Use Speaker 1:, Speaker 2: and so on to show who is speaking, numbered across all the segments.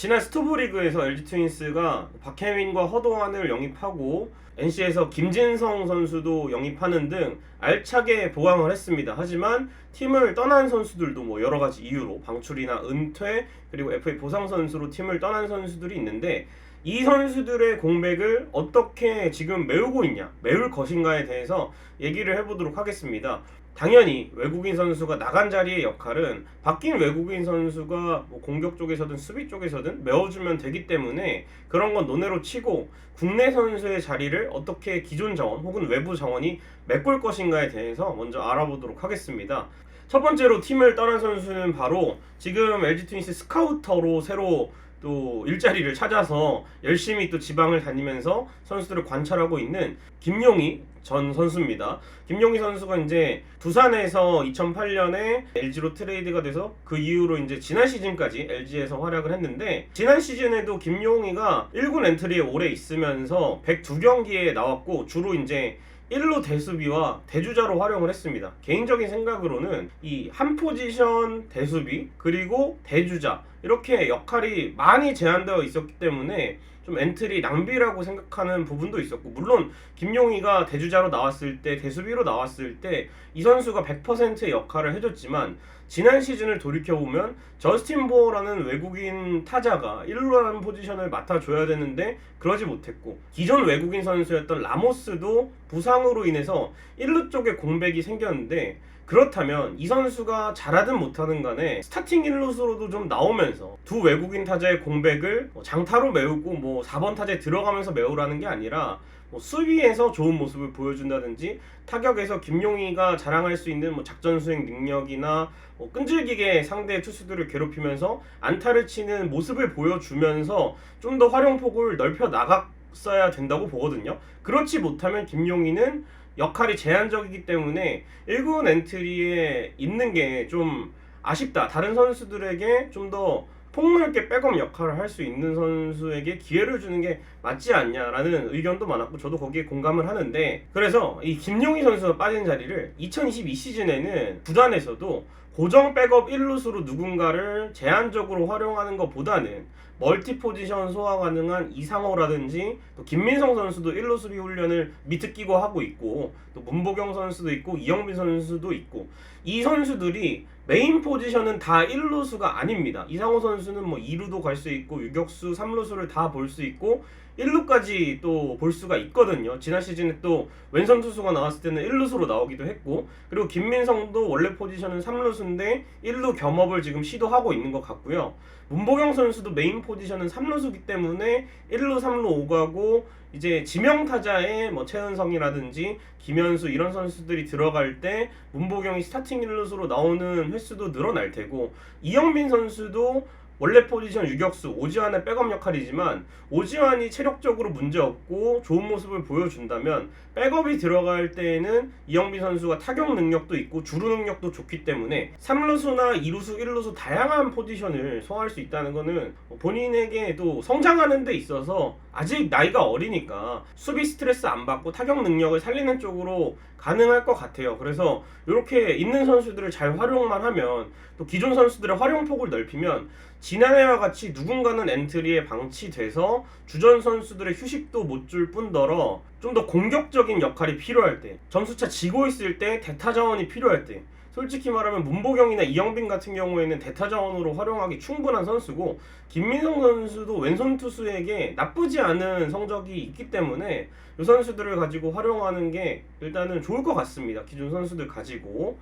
Speaker 1: 지난 스토브리그에서 LG 트윈스가 박혜민과 허도환을 영입하고 NC에서 김진성 선수도 영입하는 등 알차게 보강을 했습니다. 하지만 팀을 떠난 선수들도 뭐 여러 가지 이유로 방출이나 은퇴 그리고 FA 보상 선수로 팀을 떠난 선수들이 있는데 이 선수들의 공백을 어떻게 지금 메우고 있냐, 메울 것인가에 대해서 얘기를 해보도록 하겠습니다. 당연히 외국인 선수가 나간 자리의 역할은 바뀐 외국인 선수가 뭐 공격 쪽에서든 수비 쪽에서든 메워주면 되기 때문에 그런 건 논외로 치고 국내 선수의 자리를 어떻게 기존 자원 혹은 외부 자원이 메꿀 것인가에 대해서 먼저 알아보도록 하겠습니다. 첫 번째로 팀을 떠난 선수는 바로 지금 LG 트윈스 스카우터로 새로 또 일자리를 찾아서 열심히 또 지방을 다니면서 선수들을 관찰하고 있는 김용희 전 선수입니다. 김용희 선수가 이제 두산에서 2008년에 LG로 트레이드가 돼서 그 이후로 이제 지난 시즌까지 LG에서 활약을 했는데 지난 시즌에도 김용희가 1군 엔트리에 오래 있으면서 102경기에 나왔고 주로 이제 1루 대수비와 대주자로 활용을 했습니다. 개인적인 생각으로는 이 한 포지션 대수비 그리고 대주자 이렇게 역할이 많이 제한되어 있었기 때문에 좀 엔트리 낭비라고 생각하는 부분도 있었고 물론 김용희가 대주자로 나왔을 때 대수비로 나왔을 때 이 선수가 100%의 역할을 해줬지만 지난 시즌을 돌이켜 보면 저스틴 보어라는 외국인 타자가 1루라는 포지션을 맡아줘야 되는데 그러지 못했고 기존 외국인 선수였던 라모스도 부상으로 인해서 1루 쪽에 공백이 생겼는데 그렇다면 이 선수가 잘하든 못하든 간에 스타팅 1루수로도 좀 나오면서 두 외국인 타자의 공백을 뭐 장타로 메우고 뭐 4번 타자에 들어가면서 메우라는 게 아니라 뭐 수비에서 좋은 모습을 보여준다든지 타격에서 김용희가 자랑할 수 있는 뭐 작전 수행 능력이나 뭐 끈질기게 상대 투수들을 괴롭히면서 안타를 치는 모습을 보여주면서 좀 더 활용폭을 넓혀 나갔어야 된다고 보거든요. 그렇지 못하면 김용희는 역할이 제한적이기 때문에 1군 엔트리에 있는 게 좀 아쉽다. 다른 선수들에게 좀 더 폭넓게 백업 역할을 할 수 있는 선수에게 기회를 주는 게 맞지 않냐라는 의견도 많았고 저도 거기에 공감을 하는데 그래서 이 김용희 선수가 빠진 자리를 2022 시즌에는 구단에서도 고정 백업 1루수로 누군가를 제한적으로 활용하는 것보다는 멀티 포지션 소화 가능한 이상호라든지 또 김민성 선수도 1루 수비 훈련을 미트 끼고 하고 있고 또 문보경 선수도 있고 이영빈 선수도 있고 이 선수들이 메인 포지션은 다 1루수가 아닙니다. 이상호 선수는 뭐 2루도 갈 수 있고 유격수, 3루수를 다 볼 수 있고 1루까지 또 볼 수가 있거든요. 지난 시즌에 또 왼손 투수가 나왔을 때는 1루수로 나오기도 했고 그리고 김민성도 원래 포지션은 3루수인데 1루 겸업을 지금 시도하고 있는 것 같고요. 문보경 선수도 메인 포지션은 3루수기 때문에 1루, 3루 오가고 이제 지명 타자에 뭐 최은성이라든지 김현수 이런 선수들이 들어갈 때 문보경이 스타팅 1루수로 나오는 횟수도 늘어날 테고 이영빈 선수도 원래 포지션 유격수 오지환의 백업 역할이지만 오지환이 체력적으로 문제 없고 좋은 모습을 보여준다면 백업이 들어갈 때에는 이영빈 선수가 타격 능력도 있고 주루 능력도 좋기 때문에 3루수나 2루수, 1루수 다양한 포지션을 소화할 수 있다는 거는 본인에게 또 성장하는 데 있어서 아직 나이가 어리니까 수비 스트레스 안 받고 타격 능력을 살리는 쪽으로 가능할 것 같아요. 그래서 이렇게 있는 선수들을 잘 활용만 하면 또 기존 선수들의 활용폭을 넓히면 지난해와 같이 누군가는 엔트리에 방치돼서 주전 선수들의 휴식도 못 줄 뿐더러 좀 더 공격적인 역할이 필요할 때 점수차 지고 있을 때 대타 자원이 필요할 때 솔직히 말하면 문보경이나 이영빈 같은 경우에는 대타 자원으로 활용하기 충분한 선수고 김민성 선수도 왼손 투수에게 나쁘지 않은 성적이 있기 때문에 이 선수들을 가지고 활용하는 게 일단은 좋을 것 같습니다. 기존 선수들 가지고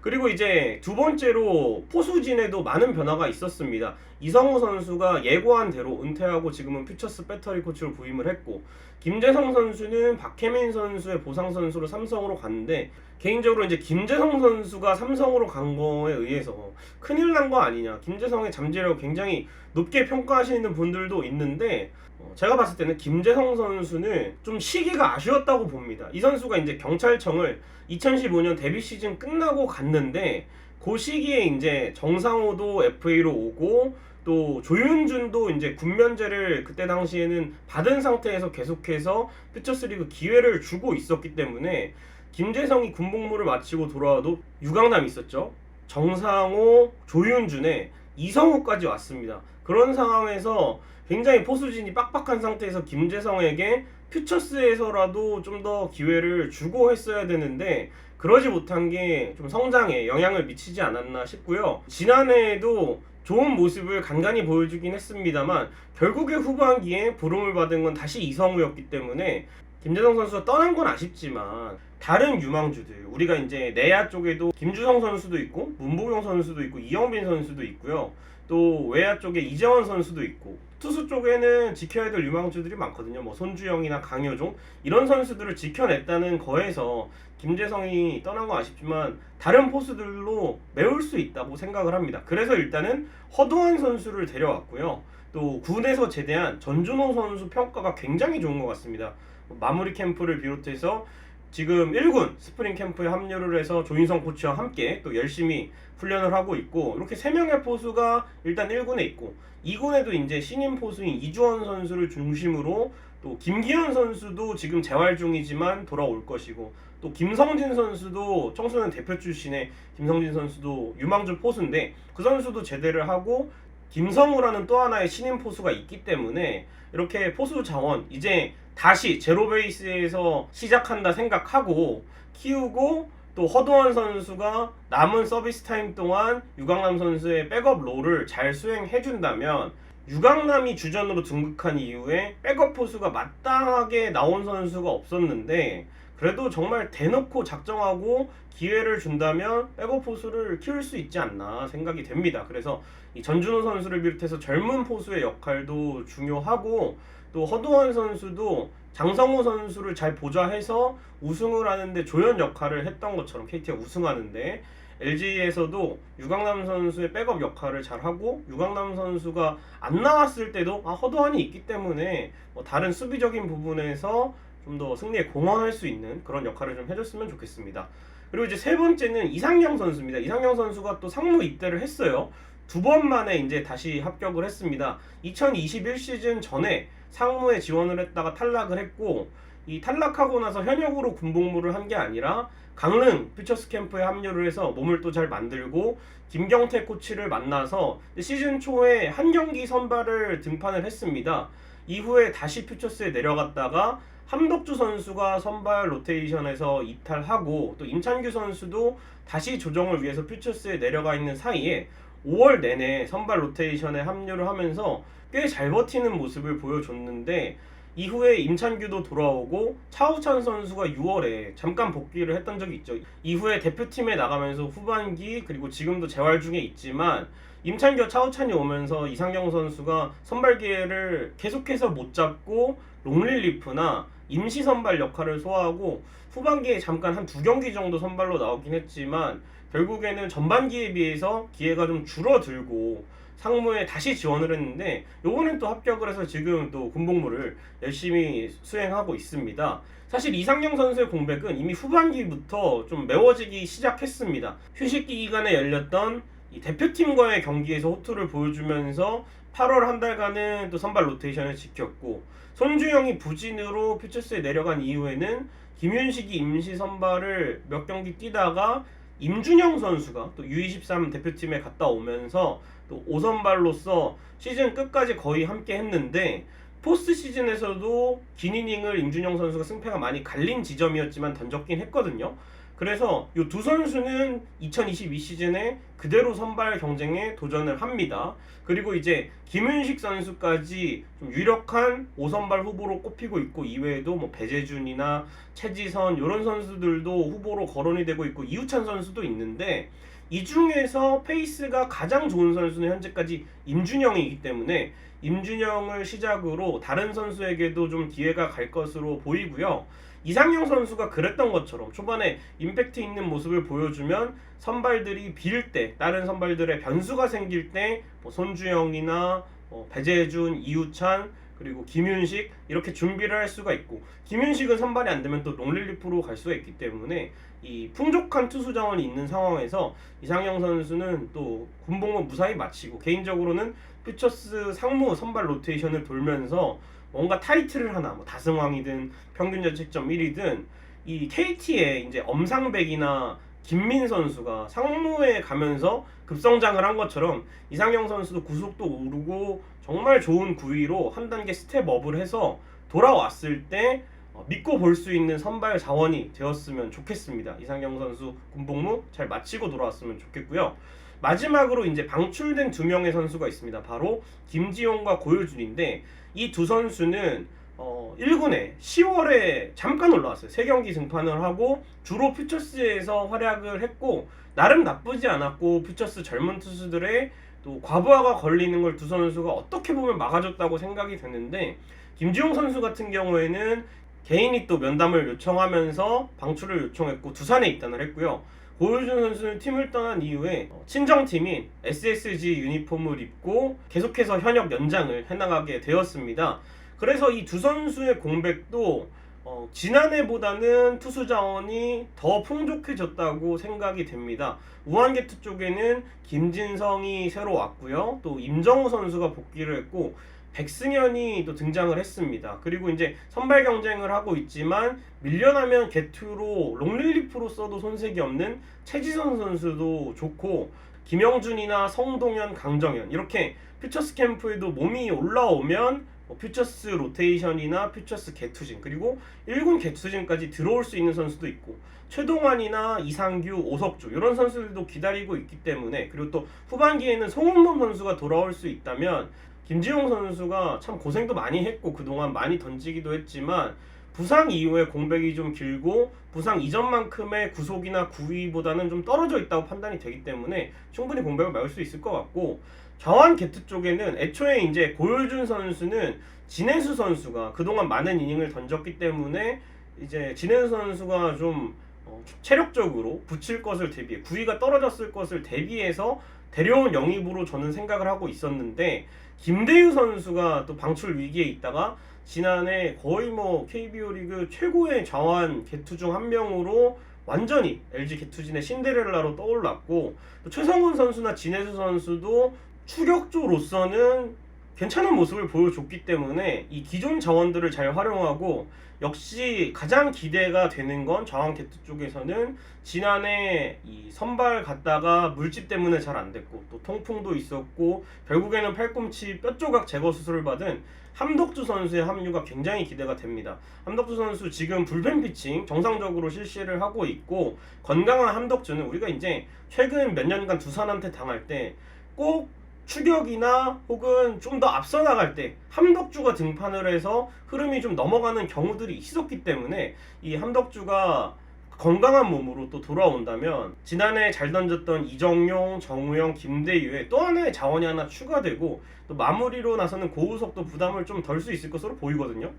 Speaker 1: 그리고 이제 두 번째로 포수진에도 많은 변화가 있었습니다. 이성우 선수가 예고한 대로 은퇴하고 지금은 퓨처스 배터리 코치로 부임을 했고 김재성 선수는 박혜민 선수의 보상 선수로 삼성으로 갔는데 개인적으로 이제 김재성 선수가 삼성으로 간 거에 의해서 큰일 난 거 아니냐. 김재성의 잠재력 굉장히 높게 평가하시는 분들도 있는데 어, 제가 봤을 때는 김재성 선수는 좀 시기가 아쉬웠다고 봅니다. 이 선수가 이제 경찰청을 2015년 데뷔 시즌 끝나고 갔는데 그 시기에 이제 정상호도 FA로 오고 또 조윤준도 이제 군면제를 그때 당시에는 받은 상태에서 계속해서 퓨처스리그 기회를 주고 있었기 때문에 김재성이 군복무를 마치고 돌아와도 유강남이 있었죠. 정상호, 조윤준의 이성우까지 왔습니다. 그런 상황에서 굉장히 포수진이 빡빡한 상태에서 김재성에게 퓨처스에서라도 좀 더 기회를 주고 했어야 되는데 그러지 못한 게 좀 성장에 영향을 미치지 않았나 싶고요. 지난해에도 좋은 모습을 간간히 보여주긴 했습니다만 결국에 후반기에 부름을 받은 건 다시 이성우였기 때문에 김재성 선수가 떠난 건 아쉽지만 다른 유망주들 우리가 이제 내야 쪽에도 김주성 선수도 있고 문보경 선수도 있고 이영빈 선수도 있고요. 또 외야 쪽에 이재원 선수도 있고 투수 쪽에는 지켜야 될 유망주들이 많거든요. 뭐 손주영이나 강효종 이런 선수들을 지켜냈다는 거에서 김재성이 떠난 건 아쉽지만 다른 포수들로 메울 수 있다고 생각을 합니다. 그래서 일단은 허도한 선수를 데려왔고요. 또 군에서 제대한 전준호 선수 평가가 굉장히 좋은 것 같습니다. 마무리 캠프를 비롯해서 지금 1군 스프링 캠프에 합류를 해서 조인성 코치와 함께 또 열심히 훈련을 하고 있고 이렇게 세 명의 포수가 일단 1군에 있고 2군에도 이제 신인 포수인 이주원 선수를 중심으로 또 김기현 선수도 지금 재활 중이지만 돌아올 것이고 또 김성진 선수도 청소년 대표 출신의 김성진 선수도 유망주 포수인데 그 선수도 제대를 하고 김성우라는 또 하나의 신인 포수가 있기 때문에 이렇게 포수 자원 이제 다시 제로 베이스에서 시작한다 생각하고 키우고 또 허도원 선수가 남은 서비스 타임 동안 유강남 선수의 백업 롤을 잘 수행해 준다면 유강남이 주전으로 등극한 이후에 백업 포수가 마땅하게 나온 선수가 없었는데 그래도 정말 대놓고 작정하고 기회를 준다면 백업 포수를 키울 수 있지 않나 생각이 됩니다. 그래서 이 전준호 선수를 비롯해서 젊은 포수의 역할도 중요하고 또 허도환 선수도 장성호 선수를 잘 보좌해서 우승을 하는데 조연 역할을 했던 것처럼 KT가 우승하는데 LG에서도 유강남 선수의 백업 역할을 잘 하고 유강남 선수가 안 나왔을 때도 아 허도환이 있기 때문에 뭐 다른 수비적인 부분에서 좀 더 승리에 공헌할 수 있는 그런 역할을 좀 해줬으면 좋겠습니다. 그리고 이제 세 번째는 이상영 선수입니다. 이상영 선수가 또 상무 입대를 했어요. 두 번 만에 이제 다시 합격을 했습니다. 2021 시즌 전에 상무에 지원을 했다가 탈락을 했고 이 탈락하고 나서 현역으로 군복무를 한 게 아니라 강릉 퓨처스 캠프에 합류를 해서 몸을 또 잘 만들고 김경태 코치를 만나서 시즌 초에 한 경기 선발을 등판을 했습니다. 이후에 다시 퓨처스에 내려갔다가 함덕주 선수가 선발 로테이션에서 이탈하고 또 임찬규 선수도 다시 조정을 위해서 퓨처스에 내려가 있는 사이에 5월 내내 선발 로테이션에 합류를 하면서 꽤 잘 버티는 모습을 보여줬는데 이후에 임찬규도 돌아오고 차우찬 선수가 6월에 잠깐 복귀를 했던 적이 있죠. 이후에 대표팀에 나가면서 후반기 그리고 지금도 재활 중에 있지만 임찬규와 차우찬이 오면서 이상경 선수가 선발 기회를 계속해서 못 잡고 롱릴리프나 임시 선발 역할을 소화하고 후반기에 잠깐 한 두 경기 정도 선발로 나오긴 했지만 결국에는 전반기에 비해서 기회가 좀 줄어들고 상무에 다시 지원을 했는데 요번엔 또 합격을 해서 지금 또 군복무를 열심히 수행하고 있습니다. 사실 이상영 선수의 공백은 이미 후반기부터 좀 메워지기 시작했습니다. 휴식기 기간에 열렸던 이 대표팀과의 경기에서 호투를 보여주면서 8월 한 달간은 또 선발 로테이션을 지켰고 손주영이 부진으로 퓨처스에 내려간 이후에는 김윤식이 임시 선발을 몇 경기 뛰다가 임준영 선수가 또 U23 대표팀에 갔다 오면서 또 5선발로서 시즌 끝까지 거의 함께 했는데 포스트 시즌에서도 긴 이닝을 임준영 선수가 승패가 많이 갈린 지점이었지만 던졌긴 했거든요. 그래서 이 두 선수는 2022 시즌에 그대로 선발 경쟁에 도전을 합니다. 그리고 이제 김윤식 선수까지 좀 유력한 5선발 후보로 꼽히고 있고 이외에도 뭐 배재준이나 최지선 이런 선수들도 후보로 거론이 되고 있고 이우찬 선수도 있는데 이 중에서 페이스가 가장 좋은 선수는 현재까지 임준영이기 때문에 임준영을 시작으로 다른 선수에게도 좀 기회가 갈 것으로 보이고요. 이상용 선수가 그랬던 것처럼 초반에 임팩트 있는 모습을 보여주면 선발들이 빌 때 다른 선발들의 변수가 생길 때 뭐 손주영이나 뭐 배재준, 이우찬 그리고 김윤식 이렇게 준비를 할 수가 있고 김윤식은 선발이 안 되면 또 롱릴리프로 갈 수가 있기 때문에 이 풍족한 투수 자원이 있는 상황에서 이상영 선수는 또 군복무 무사히 마치고 개인적으로는 퓨처스 상무 선발 로테이션을 돌면서 뭔가 타이틀을 하나 뭐 다승왕이든 평균 자책점 1위든 이 KT의 이제 엄상백이나 김민 선수가 상무에 가면서 급성장을 한 것처럼 이상형 선수도 구속도 오르고 정말 좋은 구위로 한 단계 스텝업을 해서 돌아왔을 때 어, 믿고 볼 수 있는 선발 자원이 되었으면 좋겠습니다. 이상형 선수 군복무 잘 마치고 돌아왔으면 좋겠고요. 마지막으로 이제 방출된 두 명의 선수가 있습니다. 바로 김지용과 고효준인데 이 두 선수는 어, 1군에 10월에 잠깐 올라왔어요. 세 경기 등판을 하고 주로 퓨처스에서 활약을 했고 나름 나쁘지 않았고 퓨처스 젊은 투수들의 또 과부하가 걸리는 걸 두 선수가 어떻게 보면 막아줬다고 생각이 되는데 김지용 선수 같은 경우에는 개인이 또 면담을 요청하면서 방출을 요청했고 두산에 입단을 했고요. 고효준 선수는 팀을 떠난 이후에 어, 친정팀인 SSG 유니폼을 입고 계속해서 현역 연장을 해나가게 되었습니다. 그래서 이 두 선수의 공백도 어, 지난해보다는 투수 자원이 더 풍족해졌다고 생각이 됩니다. 우한게투 쪽에는 김진성이 새로 왔고요. 또 임정우 선수가 복귀를 했고 백승현이 또 등장을 했습니다. 그리고 이제 선발 경쟁을 하고 있지만 밀려나면 게투로 롱릴리프로 써도 손색이 없는 최지선 선수도 좋고 김영준이나 성동현, 강정현 이렇게 퓨처스 캠프에도 몸이 올라오면 뭐 퓨처스 로테이션이나 퓨처스 개투진 그리고 1군 개투진까지 들어올 수 있는 선수도 있고 최동환이나 이상규, 오석주 이런 선수들도 기다리고 있기 때문에 그리고 또 후반기에는 송은범 선수가 돌아올 수 있다면 김지용 선수가 참 고생도 많이 했고 그동안 많이 던지기도 했지만 부상 이후에 공백이 좀 길고 부상 이전만큼의 구속이나 구위보다는 좀 떨어져 있다고 판단이 되기 때문에 충분히 공백을 메울 수 있을 것 같고 좌완 게트 쪽에는 애초에 이제 고효준 선수는 진해수 선수가 그동안 많은 이닝을 던졌기 때문에 이제 진해수 선수가 좀 어, 체력적으로 붙일 것을 대비해 구위가 떨어졌을 것을 대비해서 데려온 영입으로 저는 생각을 하고 있었는데 김대유 선수가 또 방출 위기에 있다가 지난해 거의 뭐 KBO 리그 최고의 좌완 개투 중 한 명으로 완전히 LG 개투진의 신데렐라로 떠올랐고 또 최성훈 선수나 진해수 선수도 추격조로서는 괜찮은 모습을 보여줬기 때문에 이 기존 자원들을 잘 활용하고 역시 가장 기대가 되는 건 개투 쪽에서는 지난해 이 선발 갔다가 물집 때문에 잘 안 됐고 또 통풍도 있었고 결국에는 팔꿈치 뼈 조각 제거 수술을 받은 함덕주 선수의 합류가 굉장히 기대가 됩니다. 함덕주 선수 지금 불펜 피칭 정상적으로 실시를 하고 있고 건강한 함덕주는 우리가 이제 최근 몇 년간 두산한테 당할 때꼭 추격이나 혹은 좀 더 앞서 나갈 때 함덕주가 등판을 해서 흐름이 좀 넘어가는 경우들이 있었기 때문에 이 함덕주가 건강한 몸으로 또 돌아온다면 지난해 잘 던졌던 이정용, 정우영, 김대유에 또 하나의 자원이 하나 추가되고 또 마무리로 나서는 고우석도 부담을 좀 덜 수 있을 것으로 보이거든요.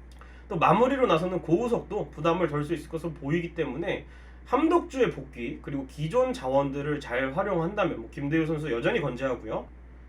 Speaker 1: 또 마무리로 나서는 고우석도 부담을 덜 수 있을 것으로 보이기 때문에 함덕주의 복귀 그리고 기존 자원들을 잘 활용한다면 뭐 김대유 선수 여전히 건재하고요.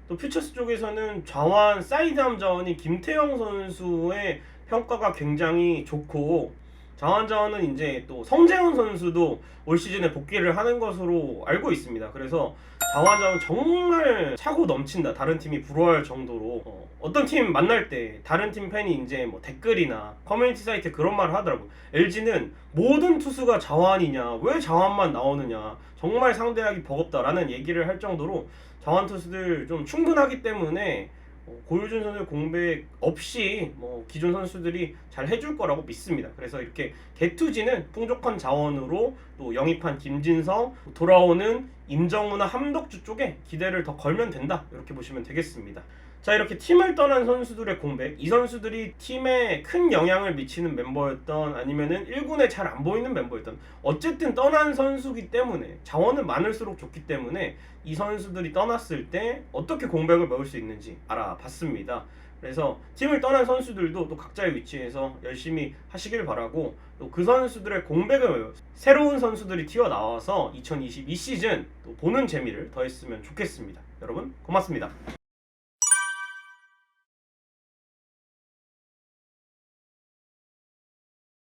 Speaker 1: 또 퓨처스 쪽에서는 좌완 사이드암 자원이 김태형 선수의 평가가 굉장히 좋고 자완 자원은 이제 또 성재훈 선수도 올 시즌에 복귀를 하는 것으로 알고 있습니다. 그래서 자완 자원 정말 차고 넘친다. 다른 팀이 부러워할 정도로 어, 떤팀 만날 때 다른 팀 팬이 이제 뭐 댓글이나 커뮤니티 사이트에 그런 말을 하더라고. LG는 모든 투수가 자완이냐, 왜 자완만 나오느냐, 정말 상대하기 버겁다라는 얘기를 할 정도로 자완 투수들 좀 충분하기 때문에 어, 고효준 선수 공백 없이 뭐 기존 선수들이 잘 해줄 거라고 믿습니다. 그래서 이렇게 개투지는 풍족한 자원으로 또 영입한 김진성 돌아오는 임정우나 함덕주 쪽에 기대를 더 걸면 된다 이렇게 보시면 되겠습니다. 자 이렇게 팀을 떠난 선수들의 공백 이 선수들이 팀에 큰 영향을 미치는 멤버였던 아니면은 1군에 잘 안 보이는 멤버였던 어쨌든 떠난 선수기 때문에 자원은 많을수록 좋기 때문에 이 선수들이 떠났을 때 어떻게 공백을 메울 수 있는지 알아봤습니다. 그래서 팀을 떠난 선수들도 또 각자의 위치에서 열심히 하시길 바라고 또 그 선수들의 공백을 새로운 선수들이 튀어나와서 2022 시즌 또 보는 재미를 더했으면 좋겠습니다. 여러분 고맙습니다.